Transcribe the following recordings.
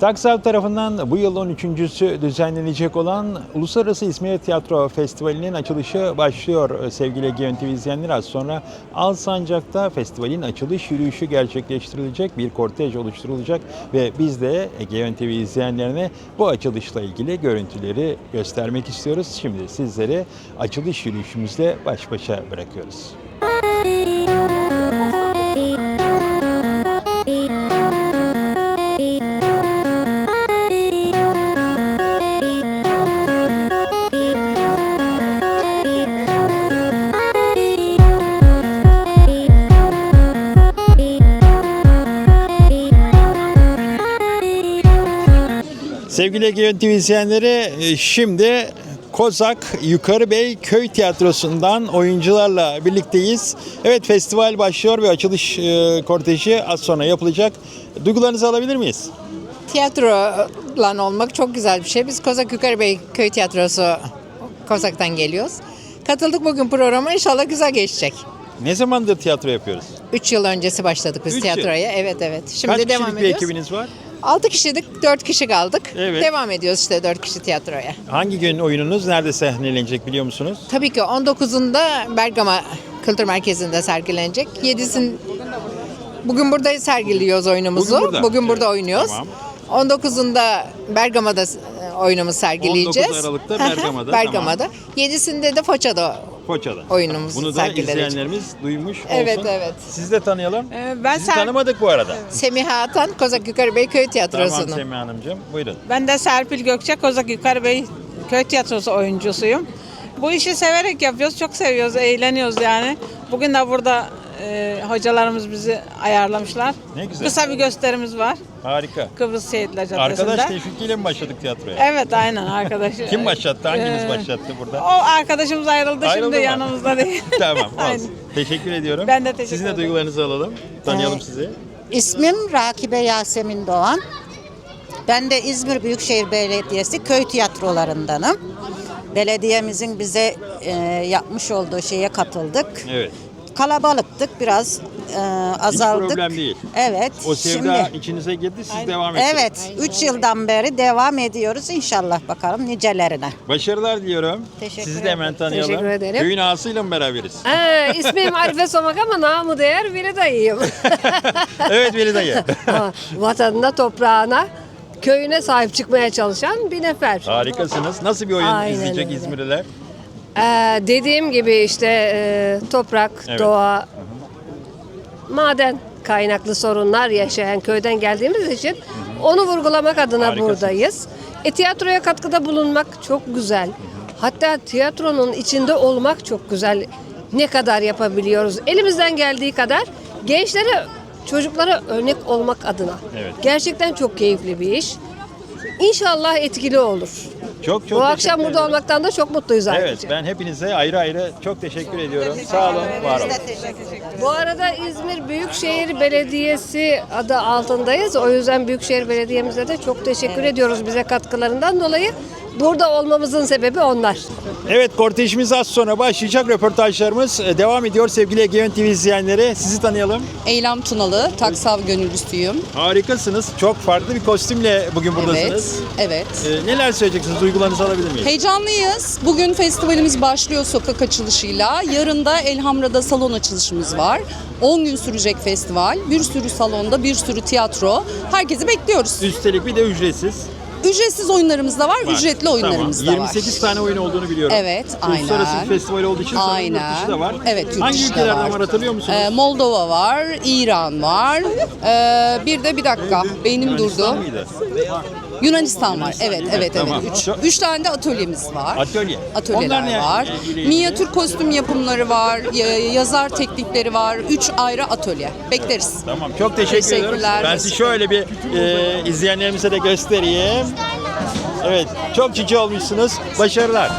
Taksav tarafından bu yıl 13.sü düzenlenecek olan Uluslararası İzmir Tiyatro Festivali'nin açılışı başlıyor sevgili Egeon TV izleyenler. Az sonra Alsancak'ta festivalin açılış yürüyüşü gerçekleştirilecek, bir kortej oluşturulacak ve biz de Egeon TV izleyenlerine bu açılışla ilgili görüntüleri göstermek istiyoruz. Şimdi sizleri açılış yürüyüşümüzle baş başa bırakıyoruz. Sevgili Egeon TV izleyenleri e, şimdi Kozak Yukarı Bey Köy Tiyatrosu'ndan oyuncularla birlikteyiz. Evet festival başlıyor ve açılış e, korteji az sonra yapılacak. Duygularınızı alabilir miyiz? Tiyatrola olmak çok güzel bir şey. Biz Kozak Yukarıbey Köy Tiyatrosu Kozak'tan geliyoruz. Katıldık bugün programa. İnşallah güzel geçecek. Ne zamandır tiyatro yapıyoruz? 3 yıl öncesi başladık biz Üç yıl. tiyatroya. Evet evet. Şimdi Kaç devam kişilik bir ediyoruz. ekibiniz var? 6 kişiydik, 4 kişi kaldık. Evet. Devam ediyoruz işte 4 kişi tiyatroya. Hangi gün oyununuz nerede sahnelenecek biliyor musunuz? Tabii ki 19'unda Bergama Kültür Merkezi'nde sergilenecek. 7'sin Bugün burada sergiliyoruz oyunumuzu. Bugün burada. Bugün burada Evet, oynuyoruz. tamam. 19'unda Bergama'da e, oyunumuzu sergileyeceğiz. 19 Aralık'ta Bergama'da, Bergama'da. 7'sinde de Foça'da Foça'da. Oyunumuzu Bunu da izleyenlerimiz duymuş olsun. Evet, evet. Sizi de tanıyalım. Ee, Ben Sizi Ser- tanımadık bu arada. Semiha Atan, Kozak Yukarı Bey Köy Tiyatrosu'nun. Tamam Semih Hanımcığım. Buyurun. ben de Serpil Gökçe Kozak Yukarı Bey Köy Tiyatrosu oyuncusuyum. Bu işi severek yapıyoruz, çok seviyoruz, eğleniyoruz yani. Bugün de burada e, hocalarımız bizi ayarlamışlar. Ne güzel. Kısa bir gösterimiz var Harika. Kıbrıs Şehitler Caddesi'nde. Arkadaş teşvikiyle mi başladık tiyatroya? Evet aynen arkadaş. Kim başlattı? Hanginiz Ee, başlattı burada? O arkadaşımız ayrıldı, Ayrıldı şimdi mı? yanımızda değil. tamam Aynen. olsun. Teşekkür ediyorum. Ben de teşekkür Sizin de ederim. duygularınızı alalım. Tanıyalım Ee, sizi. İsmim Rakibe Yasemin Doğan. Ben de İzmir Büyükşehir Belediyesi köy tiyatrolarındanım. Belediyemizin bize e, yapmış olduğu şeye katıldık. Evet. Kalabalıktık, biraz e, azaldık. problem değil. Evet. O sevda şimdi, içinize girdi. Siz devam edin. evet, 3 yıldan beri devam ediyoruz. İnşallah bakalım nicelerine. Başarılar diliyorum. Teşekkür Sizi de hemen ederim. tanıyalım. Teşekkür ederim. Köyün ağasıyla mı beraberiz? Ee, ismim Arife Somak ama namı değer Veli dayıyım. evet Veli dayı. Vatanına, toprağına, köyüne sahip çıkmaya çalışan bir nefer. Harikasınız. Nasıl bir oyun Aynen izleyecek öyle. İzmirliler? Ee, dediğim gibi işte e, toprak, Evet. doğa, maden kaynaklı sorunlar yaşayan köyden geldiğimiz için onu vurgulamak adına Harikasınız. buradayız. E, tiyatroya katkıda bulunmak çok güzel. Hatta tiyatronun içinde olmak çok güzel. Ne kadar yapabiliyoruz? Elimizden geldiği kadar gençlere, çocuklara örnek olmak adına. Evet. Gerçekten çok keyifli bir iş. İnşallah etkili olur. Çok çok Bu akşam teşekkür burada ederim. olmaktan da çok mutluyuz ayrıca. Evet ben hepinize ayrı ayrı çok teşekkür ediyorum. Sağ olun, var olun. Bu arada İzmir Büyükşehir Belediyesi adı altındayız. O yüzden Büyükşehir Belediye'mize de çok teşekkür ediyoruz bize katkılarından dolayı. Burada olmamızın sebebi onlar. Evet kortejimiz az sonra başlayacak. Röportajlarımız e, devam ediyor sevgili Egeon TV izleyenleri. Sizi tanıyalım. Eylem Tunalı, Taksav gönüllüsüyüm. Harikasınız. Çok farklı bir kostümle bugün Evet, buradasınız. evet. E, neler söyleyeceksiniz? Duygularınızı alabilir miyim? Heyecanlıyız. Bugün festivalimiz başlıyor sokak açılışıyla. Yarın da Elhamra'da salon açılışımız var. 10 gün sürecek festival. Bir sürü salonda, bir sürü tiyatro. Herkesi bekliyoruz. Üstelik bir de ücretsiz. Ücretsiz oyunlarımız da var, var. ücretli oyunlarımız da var. 28 tane oyun olduğunu biliyorum. Evet, aynen. Uluslararası bir festival olduğu için sanırım yurt Aynen. dışı da var. Evet, yurt Hangi dışı da ülkelerden var. var hatırlıyor musunuz? Ee, Moldova var, İran var. Ee, bir de bir dakika, beynim Yunanistan durdu. mıydı? Yunanistan var. Evet, evet, Tamam. evet. Üç, Çok- üç tane de atölyemiz var. Atölye. Atölyeler Onlar ne var. ile ilgili? Minyatür kostüm yapımları var. ya- Yazar teknikleri var. Üç ayrı atölye. Bekleriz. Tamam çok teşekkür ediyorum. Teşekkürler. Ben sizi şöyle bir e, izleyenlerimize de göstereyim. Evet çok cici olmuşsunuz. Başarılar.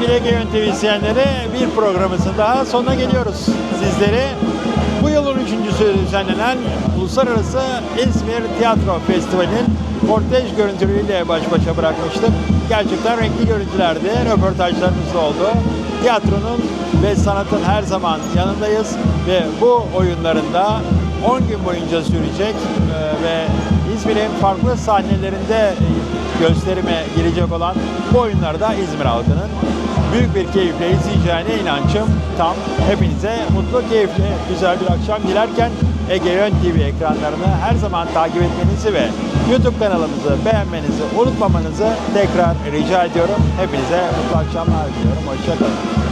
Sevgili Egeon TV izleyenleri bir programımızın daha sonuna geliyoruz. Sizleri bu yılın üçüncüsü düzenlenen Uluslararası İzmir Tiyatro Festivali'nin kortej görüntüleriyle baş başa bırakmıştım. Gerçekten renkli görüntülerdi, röportajlarımız da oldu. Tiyatronun ve sanatın her zaman yanındayız ve bu oyunlarında 10 gün boyunca sürecek e, ve İzmir'in farklı sahnelerinde gösterime girecek olan bu oyunlarda İzmir halkının büyük bir keyifle izleyeceğine inancım tam. Hepinize mutlu, keyifli, güzel bir akşam dilerken Ege Yön TV ekranlarını her zaman takip etmenizi ve YouTube kanalımızı beğenmenizi unutmamanızı tekrar rica ediyorum. Hepinize mutlu akşamlar diliyorum. Hoşçakalın.